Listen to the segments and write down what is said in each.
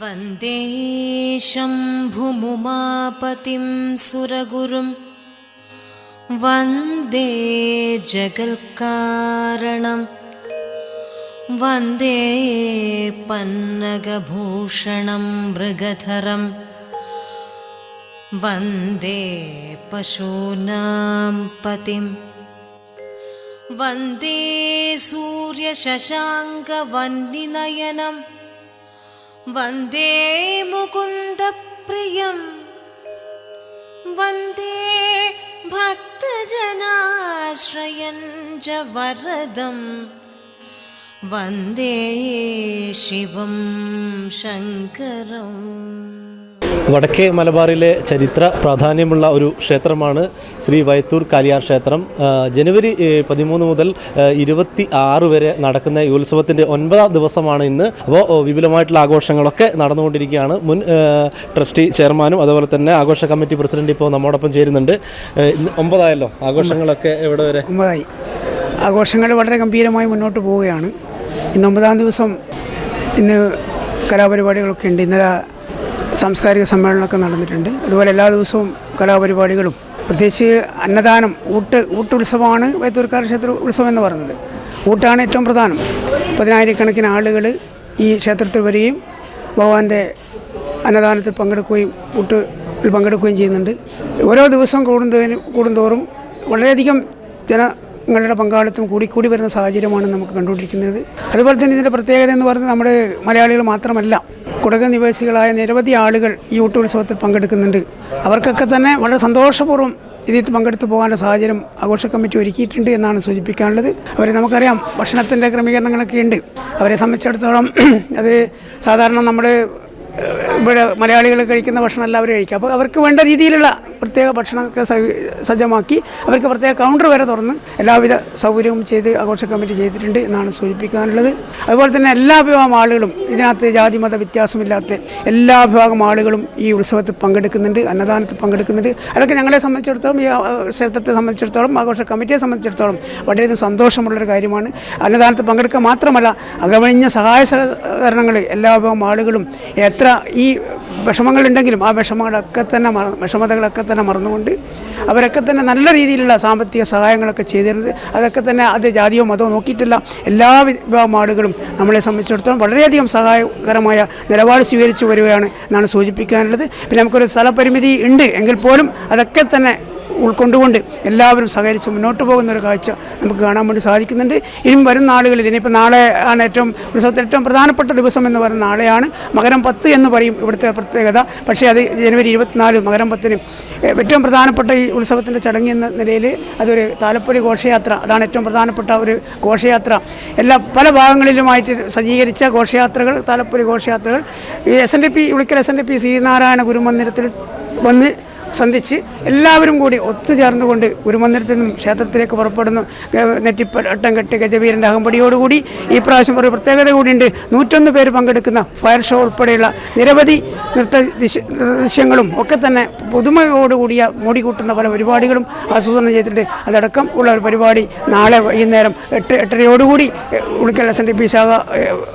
वन्दे शम्भुमुमापतिं सुरगुरुं वन्दे जगल्कारणं वन्दे पन्नगभूषणं मृगधरं वन्दे पशूनां पतिम्। वन्दे सूर्यशशाङ्कवह्निनयनं वन्दे मुकुन्दप्रियं वन्दे भक्तजनाश्रयं च वरदं वन्दे शिवं शङ्करम् വടക്കേ മലബാറിലെ ചരിത്ര പ്രാധാന്യമുള്ള ഒരു ക്ഷേത്രമാണ് ശ്രീ വയത്തൂർ കാലിയാർ ക്ഷേത്രം. ജനുവരി പതിമൂന്ന് മുതൽ ഇരുപത്തി ആറ് വരെ നടക്കുന്ന ഈ ഉത്സവത്തിന്റെ ഒൻപതാം ദിവസമാണ് ഇന്ന്. അപ്പോൾ വിപുലമായിട്ടുള്ള ആഘോഷങ്ങളൊക്കെ നടന്നുകൊണ്ടിരിക്കുകയാണ്. മുൻ ട്രസ്റ്റി ചെയർമാനും അതുപോലെ തന്നെ ആഘോഷ കമ്മിറ്റി പ്രസിഡന്റ് ഇപ്പോൾ നമ്മോടൊപ്പം ചേരുന്നുണ്ട്. ഒമ്പതായല്ലോ? ആഘോഷങ്ങളൊക്കെ എവിടെ വരെ? ഒമ്പതായി. ആഘോഷങ്ങൾ വളരെ ഗംഭീരമായി മുന്നോട്ട് പോവുകയാണ്. ഇന്ന് ഒമ്പതാം ദിവസം ഇന്ന് കലാപരിപാടികളൊക്കെ ഉണ്ട്. ഇന്നലെ സാംസ്കാരിക സമ്മേളനമൊക്കെ നടന്നിട്ടുണ്ട്. അതുപോലെ എല്ലാ ദിവസവും കലാപരിപാടികളും പ്രത്യേകിച്ച് അന്നദാനം ഊട്ട് ഊട്ടുത്സവമാണ് വൈത്തൂർക്കാർ ക്ഷേത്ര ഉത്സവം എന്ന് പറയുന്നത്. ഊട്ടാണ് ഏറ്റവും പ്രധാനം. പതിനായിരക്കണക്കിന് ആളുകൾ ഈ ക്ഷേത്രത്തിൽ വരികയും ഭഗവാന്റെ അന്നദാനത്തിൽ പങ്കെടുക്കുകയും ഊട്ടിൽ പങ്കെടുക്കുകയും ചെയ്യുന്നുണ്ട്. ഓരോ ദിവസം കൂടുന്നതിന് കൂടുന്തോറും വളരെയധികം ജനങ്ങളുടെ പങ്കാളിത്തം കൂടിക്കൂടി വരുന്ന സാഹചര്യമാണ് നമുക്ക് കണ്ടുകൊണ്ടിരിക്കുന്നത്. അതുപോലെ തന്നെ ഇതിന്റെ പ്രത്യേകത എന്ന് പറയുന്നത് നമ്മുടെ മലയാളികൾ മാത്രമല്ല. കുടക നിവാസികളായ നിരവധി ആളുകൾ ഈ ഊട്ടുത്സവത്തിൽ പങ്കെടുക്കുന്നുണ്ട്. അവർക്കൊക്കെ തന്നെ വളരെ സന്തോഷപൂർവം ഇതിൽ പങ്കെടുത്തു പോകാനുള്ള സാഹചര്യം ആഘോഷ കമ്മിറ്റി ഒരുക്കിയിട്ടുണ്ട് എന്നാണ് സൂചിപ്പിക്കാനുള്ളത്. അവരെ നമുക്കറിയാം ഭക്ഷണത്തിന്റെ ക്രമീകരണങ്ങളൊക്കെ ഉണ്ട്. അവരെ സംബന്ധിച്ചിടത്തോളം അത് സാധാരണ നമ്മുടെ ഇവിടെ മലയാളികൾ കഴിക്കുന്ന ഭക്ഷണം എല്ലാവരും കഴിക്കുക അപ്പോൾ അവർക്ക് വേണ്ട രീതിയിലുള്ള പ്രത്യേക ഭക്ഷണമൊക്കെ സജ്ജമാക്കി അവർക്ക് പ്രത്യേക കൗണ്ടർ വരെ തുറന്ന് എല്ലാവിധ സൗകര്യവും ചെയ്ത് ആഘോഷ കമ്മിറ്റി ചെയ്തിട്ടുണ്ട് എന്നാണ് സൂചിപ്പിക്കാനുള്ളത്. അതുപോലെ തന്നെ എല്ലാ വിഭാഗം ആളുകളും ഇതിനകത്ത് ജാതി മത വ്യത്യാസമില്ലാത്ത എല്ലാ വിഭാഗം ആളുകളും ഈ ഉത്സവത്തിൽ പങ്കെടുക്കുന്നുണ്ട് അന്നദാനത്തിൽ പങ്കെടുക്കുന്നുണ്ട്. അതൊക്കെ ഞങ്ങളെ സംബന്ധിച്ചിടത്തോളം ഈ ക്ഷേത്രത്തെ സംബന്ധിച്ചിടത്തോളം ആഘോഷ കമ്മിറ്റിയെ സംബന്ധിച്ചിടത്തോളം വളരെയധികം സന്തോഷമുള്ളൊരു കാര്യമാണ്. അന്നദാനത്തിൽ പങ്കെടുക്കുക മാത്രമല്ല അകവഴിഞ്ഞ സഹായ സഹകരണങ്ങൾ എല്ലാ വിഭാഗം ആളുകളും എത്ര ഈ വിഷമങ്ങളുണ്ടെങ്കിലും ആ വിഷമങ്ങളൊക്കെ തന്നെ മറ വിഷമതകളൊക്കെ തന്നെ മറന്നുകൊണ്ട് അവരൊക്കെ തന്നെ നല്ല രീതിയിലുള്ള സാമ്പത്തിക സഹായങ്ങളൊക്കെ ചെയ്തിരുന്നത്. അതൊക്കെ തന്നെ അത് ജാതിയോ മതമോ നോക്കിയിട്ടില്ല. എല്ലാ വിഭാഗം ആളുകളും നമ്മളെ സംബന്ധിച്ചിടത്തോളം വളരെയധികം സഹായകരമായ നിലപാട് സ്വീകരിച്ചു വരികയാണ് എന്നാണ് സൂചിപ്പിക്കാനുള്ളത്. പിന്നെ നമുക്കൊരു സ്ഥലപരിമിതി ഉണ്ട് എങ്കിൽ പോലും അതൊക്കെ തന്നെ ഉൾക്കൊണ്ടുകൊണ്ട് എല്ലാവരും സഹകരിച്ച് മുന്നോട്ട് പോകുന്ന ഒരു കാഴ്ച നമുക്ക് കാണാൻ വേണ്ടി സാധിക്കുന്നുണ്ട്. ഇനിയും വരുന്ന നാളുകളിൽ ഇനിയിപ്പോൾ നാളെ ആണ് ഏറ്റവും ഉത്സവത്തിൽ ഏറ്റവും പ്രധാനപ്പെട്ട ദിവസം എന്ന് പറയുന്ന നാളെയാണ് മകരം പത്ത് എന്ന് പറയും ഇവിടുത്തെ പ്രത്യേകത. പക്ഷേ അത് ജനുവരി ഇരുപത്തിനാല് മകരം പത്തിന് ഏറ്റവും പ്രധാനപ്പെട്ട ഈ ഉത്സവത്തിന്റെ ചടങ്ങ് എന്ന നിലയിൽ അതൊരു താലപ്പൊലി ഘോഷയാത്ര അതാണ് ഏറ്റവും പ്രധാനപ്പെട്ട ഒരു ഘോഷയാത്ര. എല്ലാ പല ഭാഗങ്ങളിലുമായിട്ട് സജ്ജീകരിച്ച ഘോഷയാത്രകൾ താലപ്പൊലി ഘോഷയാത്രകൾ. ഈ S N D P Ulikkal S N D P Sreenarayana ഗുരുമന്ദിരത്തിൽ വന്ന് സന്ധിച്ച് എല്ലാവരും കൂടി ഒത്തുചേർന്നുകൊണ്ട് ഗുരുമന്ദിരത്തിൽ നിന്നും ക്ഷേത്രത്തിലേക്ക് പുറപ്പെടുന്നു. നെറ്റിപ്പട്ടം കെട്ടി ഗജവീരന്റെ അകമ്പടിയോടുകൂടി ഈ പ്രാവശ്യം ഒരു പ്രത്യേകത കൂടിയുണ്ട്. നൂറ്റൊന്ന് പേര് പങ്കെടുക്കുന്ന ഫയർ ഷോ ഉൾപ്പെടെയുള്ള നിരവധി നൃത്ത ദിശ- ദൃശ്യങ്ങളും ഒക്കെ തന്നെ പുതുമയോടുകൂടിയ മോടികൂട്ടുന്ന പല പരിപാടികളും ആസൂത്രണം ചെയ്തിട്ടുണ്ട്. അതടക്കം ഉള്ള ഒരു പരിപാടി നാളെ വൈകുന്നേരം എട്ട് എട്ടരയോടുകൂടി Ulikkal S N D P ശാഖ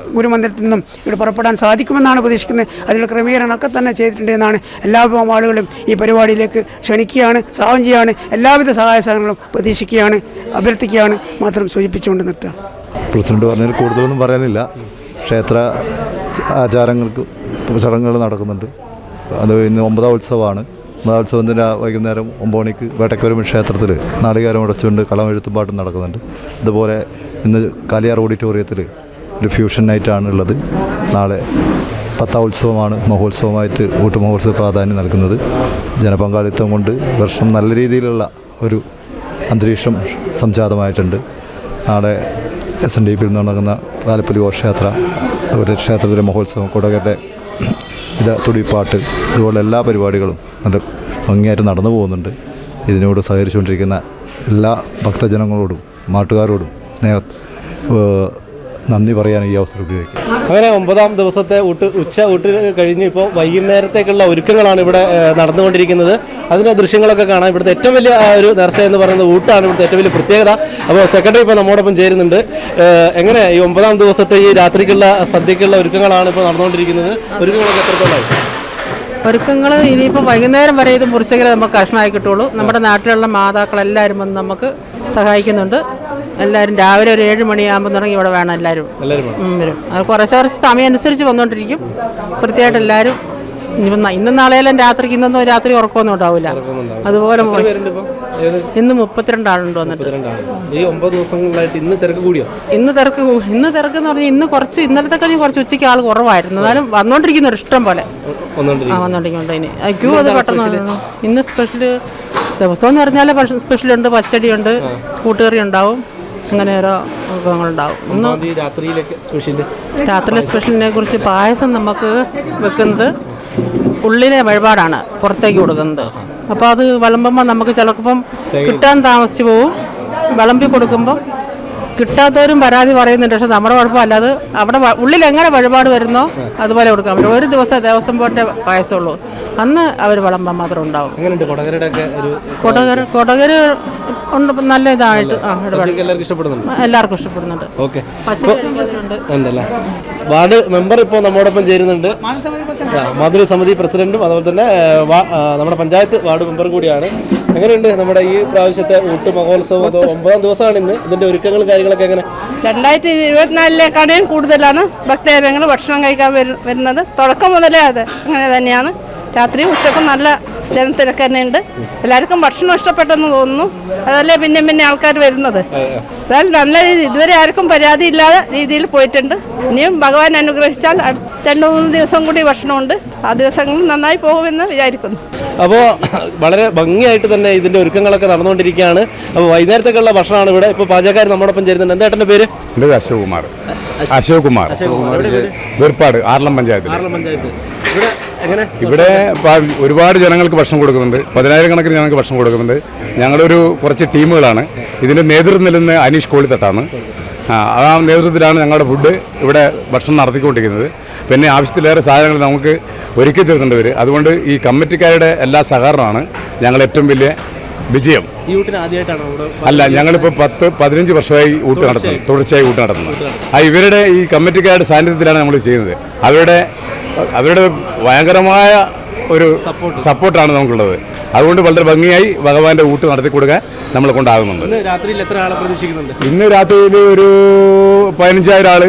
ഗുരുമന്ദിരത്തിൽ നിന്നും ഇവിടെ പുറപ്പെടാൻ സാധിക്കുമെന്നാണ് പ്രതീക്ഷിക്കുന്നത്. അതിനുള്ള ക്രമീകരണമൊക്കെ തന്നെ ചെയ്തിട്ടുണ്ട് എന്നാണ് എല്ലാ ആളുകളും ഈ പരിപാടിയിലേക്ക് ക്ഷണിക്കുകയാണ് സഹായം ചെയ്യുകയാണ് എല്ലാവിധ സഹായ സഹകരണങ്ങളും പ്രതീക്ഷിക്കുകയാണ് അഭ്യർത്ഥിക്കുകയാണ് മാത്രം സൂചിപ്പിച്ചുകൊണ്ട് നിർത്തുക. പ്രസിഡന്റ് പറഞ്ഞതിൽ കൂടുതലൊന്നും പറയാനില്ല. ക്ഷേത്ര ആചാരങ്ങൾക്ക് ചടങ്ങുകൾ നടക്കുന്നുണ്ട്. അത് ഇന്ന് ഒമ്പതാം ഉത്സവമാണ്. ഒമ്പതാം ഉത്സവത്തിന്റെ വൈകുന്നേരം ഒമ്പത് മണിക്ക് വേട്ടക്കരുമ ക്ഷേത്രത്തിൽ നാളികാരം അടച്ചുകൊണ്ട് കളമെഴുത്തും പാട്ടും നടക്കുന്നുണ്ട്. അതുപോലെ ഇന്ന് കാലിയാർ ഓഡിറ്റോറിയത്തിൽ ഒരു ഫ്യൂഷൻ നൈറ്റാണ് ഉള്ളത്. നാളെ പത്താം ഉത്സവമാണ് മഹോത്സവമായിട്ട് ഊട്ട് മഹോത്സവ പ്രാധാന്യം നൽകുന്നത്. ജനപങ്കാളിത്തം കൊണ്ട് വർഷം നല്ല രീതിയിലുള്ള ഒരു അന്തരീക്ഷം സംജാതമായിട്ടുണ്ട്. നാളെ എസ് എൻ ഡി പിയിൽ നടക്കുന്ന താലപ്പൊലി ഘോഷയാത്ര അതുപോലെ ക്ഷേത്രത്തിലെ മഹോത്സവം കുടകരുടെ ഇത് തുടിപ്പാട്ട് ഇതുപോലെ എല്ലാ പരിപാടികളും നല്ല ഭംഗിയായിട്ട് നടന്നു പോകുന്നുണ്ട്. ഇതിനോട് സഹകരിച്ചുകൊണ്ടിരിക്കുന്ന എല്ലാ ഭക്തജനങ്ങളോടും നാട്ടുകാരോടും സ്നേഹ നന്ദി പറയാൻ ഈ അവസരം ഉപയോഗിക്കും. അങ്ങനെ ഒമ്പതാം ദിവസത്തെ ഊട്ട് ഉച്ച ഊട്ട് കഴിഞ്ഞ് ഇപ്പോൾ വൈകുന്നേരത്തേക്കുള്ള ഒരുക്കങ്ങളാണ് ഇവിടെ നടന്നുകൊണ്ടിരിക്കുന്നത്. അതിന്റെ ദൃശ്യങ്ങളൊക്കെ കാണാം. ഇവിടുത്തെ ഏറ്റവും വലിയ ഒരു നേർച്ച എന്ന് പറയുന്നത് ഊട്ടാണ്. ഇവിടുത്തെ ഏറ്റവും വലിയ പ്രത്യേകത. അപ്പോൾ സെക്രട്ടറി ഇപ്പോൾ നമ്മോടൊപ്പം ചേരുന്നുണ്ട്. എങ്ങനെ ഈ ഒമ്പതാം ദിവസത്തെ ഈ രാത്രിക്കുള്ള സദ്യക്കുള്ള ഒരുക്കങ്ങളാണ് ഇപ്പോൾ നടന്നുകൊണ്ടിരിക്കുന്നത്? ഒരുക്കങ്ങളൊക്കെ എത്രത്തോളമായി? ഒരുക്കങ്ങൾ ഇനിയിപ്പോൾ വൈകുന്നേരം വരെ ഇത് മുറിച്ചെങ്കിലേ നമുക്ക് കഷ്ണമായി കിട്ടുള്ളൂ നമ്മുടെ നാട്ടിലുള്ള മാതാക്കളെല്ലാവരും വന്ന് നമുക്ക് സഹായിക്കുന്നുണ്ട്. എല്ലാവരും രാവിലെ ഒരു ഏഴ് മണിയാകുമ്പോൾ തുടങ്ങി ഇവിടെ വേണം എല്ലാവരും. ഉം, വരും. അത് കുറച്ച് കുറച്ച് സമയം അനുസരിച്ച് വന്നുകൊണ്ടിരിക്കും കൃത്യമായിട്ട് എല്ലാവരും ഇനിയിപ്പം ന- ഇന്നും നാളെയെല്ലാം രാത്രിക്ക് ഇന്നൊന്നും രാത്രി ഉറക്കമൊന്നും ഉണ്ടാവില്ല. അതുപോലെ ഇന്ന് മുപ്പത്തിരണ്ടാളുണ്ടോ വന്നിട്ട്. ഈ ഒമ്പത് ദിവസങ്ങളിലായിട്ട് ഇന്ന് തിരക്ക് കൂടിയോ? ഇന്ന് തിരക്ക് കൂ- ഇന്ന് തിരക്ക് എന്ന് പറഞ്ഞാൽ ഇന്ന് കുറച്ച് ഇന്നലത്തെ കഴിഞ്ഞ് കുറച്ച് ഉച്ചയ്ക്ക് ആൾ കുറവായിരുന്നു. എന്നാലും വന്നുകൊണ്ടിരിക്കുന്നു ഇഷ്ടം പോലെ. ആ വന്നുകൊണ്ടിരിക്കുന്നുണ്ട് ഇനി. ആ, ക്യൂ അത് പെട്ടെന്ന്. ഇന്ന് സ്പെഷ്യൽ ദിവസം എന്ന് പറഞ്ഞാൽ സ്പെഷ്യലുണ്ട് പച്ചടിയുണ്ട് കൂട്ടുകറി ഉണ്ടാവും. അങ്ങനെ ഓരോ വിഭവങ്ങളുണ്ടാവും. ഇന്ന് രാത്രിയിലേക്ക് സ്പെഷ്യൽ രാത്രിയിലെ സ്പെഷ്യലിനെ കുറിച്ച് പായസം നമുക്ക് വെക്കുന്നത് ഉള്ളിലെ വഴിപാടാണ് പുറത്തേക്ക് കൊടുക്കുന്നത്. അപ്പോൾ അത് വിളമ്പുമ്പോൾ നമുക്ക് ചിലപ്പം കിട്ടാൻ താമസിച്ചു പോവും. വിളമ്പി കൊടുക്കുമ്പം കിട്ടാത്തവരും പരാതി പറയുന്നുണ്ട്. പക്ഷെ നമ്മുടെ കുഴപ്പമല്ല. അത് അവിടെ ഉള്ളിൽ എങ്ങനെ വഴിപാട് വരുന്നോ അതുപോലെ കൊടുക്കാം പറ്റും. ഒരു ദിവസം ദേവസ്വം ബോർഡിന്റെ പായസമുള്ളൂ അന്ന് അവർ വിളമ്പാൻ മാത്രം ഉണ്ടാവും കൊടകര് കൊടകര ഉണ്ട്. നല്ല ഇതായിട്ട്. ആ എല്ലാവർക്കും ഇഷ്ടപ്പെടുന്നുണ്ട്? എല്ലാവർക്കും ഇഷ്ടപ്പെടുന്നുണ്ട്. വാർഡ് മെമ്പർ ഇപ്പോൾ നമ്മോടൊപ്പം ചേരുന്നുണ്ട്. ആ, മാതൃ സമിതി പ്രസിഡന്റും അതുപോലെ തന്നെ നമ്മുടെ പഞ്ചായത്ത് വാർഡ് മെമ്പർ കൂടിയാണ്. എങ്ങനെയുണ്ട് നമ്മുടെ ഈ പ്രാവശ്യത്തെ ഊട്ട് മഹോത്സവം? അതോ ഒമ്പതാം ദിവസമാണ് ഇന്ന്? ഇതിന്റെ ഒരുക്കങ്ങളും കാര്യങ്ങളൊക്കെ എങ്ങനെ? രണ്ടായിരത്തി ഇരുപത്തിനാലിലേക്കാളും കൂടുതലാണ്. ഭക്തജനങ്ങൾ ഭക്ഷണം കഴിക്കാൻ വരുന്നത്. തുടക്കം മുതലേ അത്. അങ്ങനെ തന്നെയാണ്. രാത്രി ഉച്ചക്കും നല്ല ജനത്തിരക്ക് തന്നെ ഉണ്ട് എല്ലാവർക്കും ഭക്ഷണം ഇഷ്ടപ്പെട്ടെന്ന് തോന്നുന്നു. അതല്ലേ പിന്നെ പിന്നെ ആൾക്കാർ വരുന്നത്. അതായത് നല്ല രീതി ഇതുവരെ ആർക്കും പരാതി ഇല്ലാതെ രീതിയിൽ പോയിട്ടുണ്ട്. ഇനിയും ഭഗവാൻ അനുഗ്രഹിച്ചാൽ രണ്ടു മൂന്ന് ദിവസം കൂടി ഭക്ഷണമുണ്ട്. ആ ദിവസങ്ങളിൽ നന്നായി പോകുമെന്ന് വിചാരിക്കുന്നു. അപ്പോൾ വളരെ ഭംഗിയായിട്ട് തന്നെ ഇതിന്റെ ഒരുക്കങ്ങളൊക്കെ നടന്നുകൊണ്ടിരിക്കുകയാണ്. അപ്പോൾ വൈകുന്നേരത്തേക്കുള്ള ഭക്ഷണമാണ് ഇവിടെ ഇപ്പോൾ പാചകക്കാർ നമ്മോടൊപ്പം ചേരുന്നുണ്ട്. എന്താ ഏട്ടന്റെ പേര്? എന്റെ പേര് അശോക് കുമാർ അശോക് കുമാർ വേർപാട് ആറളം ആർലം പഞ്ചായത്ത്. ഇവിടെ എങ്ങനെ? ഇവിടെ ഒരുപാട് ജനങ്ങൾക്ക് ഭക്ഷണം കൊടുക്കുന്നുണ്ട്. പതിനായിരക്കണക്കിന് ജനങ്ങൾക്ക് ഭക്ഷണം കൊടുക്കുന്നുണ്ട്. ഞങ്ങളൊരു കുറച്ച് ടീമുകളാണ്. ഇതിന്റെ നേതൃത്വം നിൽക്കുന്ന അനീഷ് കോളിത്തട്ടാണ്. ആ നേതൃത്വത്തിലാണ് ഞങ്ങളുടെ ഫുഡ് ഇവിടെ ഭക്ഷണം നടത്തിക്കൊണ്ടിരിക്കുന്നത്. പിന്നെ ആവശ്യത്തിലേറെ സാധനങ്ങൾ നമുക്ക് ഒരുക്കി തരുന്നുണ്ട് ഇവർ അതുകൊണ്ട് ഈ കമ്മിറ്റിക്കാരുടെ എല്ലാ സഹകരണമാണ് ഞങ്ങൾ ഏറ്റവും വലിയ വിജയം. അല്ല ഞങ്ങളിപ്പോൾ പത്ത് പതിനഞ്ച് വർഷമായി ഊട്ട് നടത്തുന്നത് തുടർച്ചയായി. ഊട്ട് നടത്തുന്നത് ആ ഇവരുടെ ഈ കമ്മിറ്റിക്കാരുടെ സാന്നിധ്യത്തിലാണ് നമ്മൾ ചെയ്യുന്നത്. അവരുടെ അവരുടെ ഭയങ്കരമായ ഒരു സപ്പോർട്ടാണ് നമുക്കുള്ളത്. അതുകൊണ്ട് വളരെ ഭംഗിയായി ഭഗവാന്റെ ഊട്ട് നടത്തി കൊടുക്കാൻ നമ്മളെ കൊണ്ടാകുന്നുണ്ട്. രാത്രിയിൽ എത്ര ആളെ പ്രതീക്ഷിക്കുന്നുണ്ട്? ഇന്ന് രാത്രിയിൽ ഒരു പതിനഞ്ചായിരം ആൾ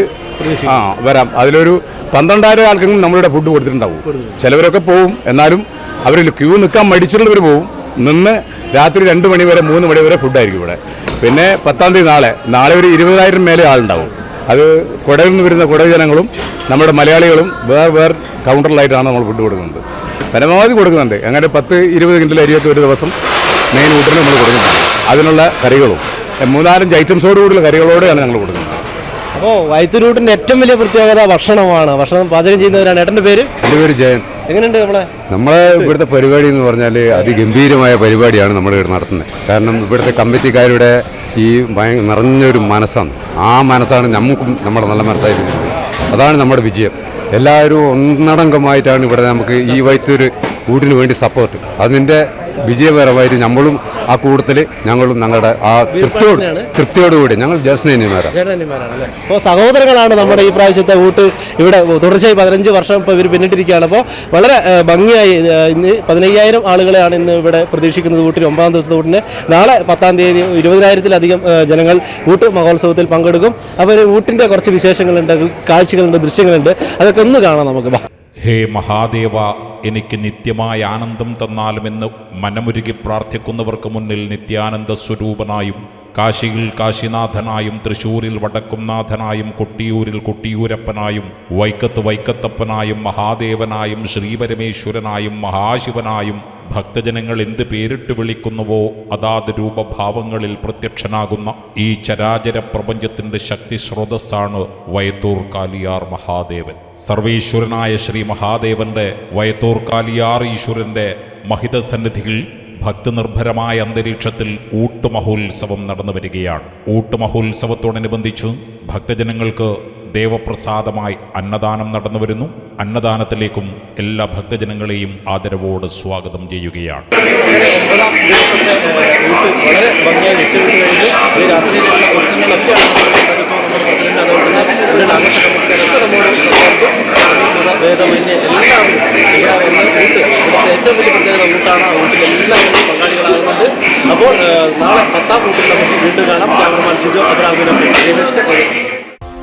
ആ വരാം. അതിലൊരു പന്ത്രണ്ടായിരം ആൾക്കെങ്കിലും നമ്മളുടെ ഫുഡ് കൊടുത്തിട്ടുണ്ടാവും. ചിലവരൊക്കെ പോവും. എന്നാലും അവർ ക്യൂ നിൽക്കാൻ മടിച്ചിട്ടുള്ളവർ പോവും. നിന്ന് രാത്രി രണ്ട് മണി വരെ മൂന്ന് മണി വരെ ഫുഡായിരിക്കും ഇവിടെ. പിന്നെ പത്താം തീയതി നാളെ. നാളെ ഒരു ഇരുപതിനായിരം മേലെ ആളുണ്ടാവും. അത് കുടയിൽ നിന്ന് വരുന്ന കുട ജനങ്ങളും നമ്മുടെ മലയാളികളും വേറെ വേറെ കൗണ്ടറിലായിട്ടാണ് നമ്മൾ ഫുഡ് കൊടുക്കുന്നത്. പരമാവധി കൊടുക്കുന്നുണ്ട്. അങ്ങനെ പത്ത് ഇരുപത് കിൻഡൽ അരിയൊക്കെ ഒരു ദിവസം മെയിൻ ഊട്ടിന് നമ്മൾ കൊടുക്കുന്നുണ്ട്. അതിനുള്ള കറികളും മൂന്നാലഞ്ച് ഐറ്റംസോട് കൂടിയുള്ള കറികളോടെയാണ് ഞങ്ങൾ കൊടുക്കുന്നത്. അപ്പോൾ വൈത്തൂരൂട്ടിന്റെ ഏറ്റവും വലിയ പ്രത്യേകത ഭക്ഷണമാണ്. ഭക്ഷണം പാചകം ചെയ്യുന്നവരാണ്. ഏട്ടന്റെ പേര്? എന്റെ പേര് ജയൻ. എങ്ങനെയുണ്ട് നമ്മളെ? നമ്മളെ ഇവിടുത്തെ പരിപാടി എന്ന് പറഞ്ഞാൽ അതിഗംഭീരമായ പരിപാടിയാണ് നമ്മൾ ഇവിടെ നടത്തുന്നത്. കാരണം ഇവിടുത്തെ കമ്മിറ്റിക്കാരുടെ ഈ നിറഞ്ഞൊരു മനസ്സാണ്. ആ മനസ്സാണ് നമുക്കും നമ്മുടെ നല്ല മനസ്സായിരിക്കുന്നത്. അതാണ് നമ്മുടെ വിജയം. എല്ലാവരും ഒന്നടങ്കമായിട്ടാണ് ഇവിടെ നമുക്ക് ഈ വൈത്തൊരു കൂട്ടിന് വേണ്ടി സപ്പോർട്ട് അതിന്റെ വിജയപരമായിട്ട് നമ്മളും ആ കൂട്ടത്തിൽ ഞങ്ങളും ഞങ്ങളുടെ ആ തൃപ്തിയോട് തൃപ്തിയോടുകൂടി ഞങ്ങൾ ചേട്ടന്മാരാണല്ലേ അപ്പോൾ സഹോദരങ്ങളാണ് നമ്മുടെ ഈ പ്രാവശ്യത്തെ വോട്ട്. ഇവിടെ തുടർച്ചയായി പതിനഞ്ച് വർഷം ഇപ്പോൾ ഇവർ പിന്നിട്ടിരിക്കുകയാണ്. അപ്പോൾ വളരെ ഭംഗിയായി ഇന്ന് പതിനയ്യായിരം ആളുകളെയാണ് ഇന്ന് ഇവിടെ പ്രതീക്ഷിക്കുന്നത് വോട്ടിന് ഒമ്പതാം ദിവസത്തെ വോട്ടിന്. നാളെ പത്താം തീയതി ഇരുപതിനായിരത്തിലധികം ജനങ്ങൾ വോട്ട് മഹോത്സവത്തിൽ പങ്കെടുക്കും. അപ്പോൾ വോട്ടിന്റെ കുറച്ച് വിശേഷങ്ങളുണ്ട് കാഴ്ചകളുണ്ട് ദൃശ്യങ്ങളുണ്ട്. അതൊക്കെ ഒന്ന് കാണാം നമുക്ക്. ഹേ മഹാദേവ എനിക്ക് നിത്യമായ ആനന്ദം തന്നാലുമെന്ന് മനമുരുകി പ്രാർത്ഥിക്കുന്നവർക്ക് മുന്നിൽ നിത്യാനന്ദ സ്വരൂപനായും കാശിയിൽ കാശിനാഥനായും തൃശൂരിൽ വടക്കുംനാഥനായും കൊട്ടിയൂരിൽ കൊട്ടിയൂരപ്പനായും വൈക്കത്ത് വൈക്കത്തപ്പനായും മഹാദേവനായും ശ്രീപരമേശ്വരനായും മഹാശിവനായും ഭക്തജനങ്ങൾ എന്ത് പേരിട്ട് വിളിക്കുന്നുവോ അതാത് രൂപഭാവങ്ങളിൽ പ്രത്യക്ഷനാകുന്ന ഈ ചരാചര പ്രപഞ്ചത്തിന്റെ ശക്തി സ്രോതസ്സാണ് വയത്തൂർ കാലിയാർ മഹാദേവൻ. സർവീശ്വരനായ ശ്രീ മഹാദേവന്റെ വയത്തൂർ കാലിയാർ ഈശ്വരന്റെ മഹിത സന്നിധിയിൽ ഭക്തിനിർഭരമായ അന്തരീക്ഷത്തിൽ ഊട്ടുമഹോത്സവം നടന്നു വരികയാണ്. ഊട്ടുമഹോത്സവത്തോടനുബന്ധിച്ച് ഭക്തജനങ്ങൾക്ക് ദേവപ്രസാദമായി അന്നദാനം നടന്നു വരുന്നു. അന്നദാനത്തിലേക്കും എല്ലാ ഭക്തജനങ്ങളെയും ആദരവോട് സ്വാഗതം ചെയ്യുകയാണ്. അപ്പോൾ നാളെ പത്താം കൂട്ടിൽ നമുക്ക് വീണ്ടും കാണാം. ക്യാമറമാൻ ജിജോ അബ്രാമിനെ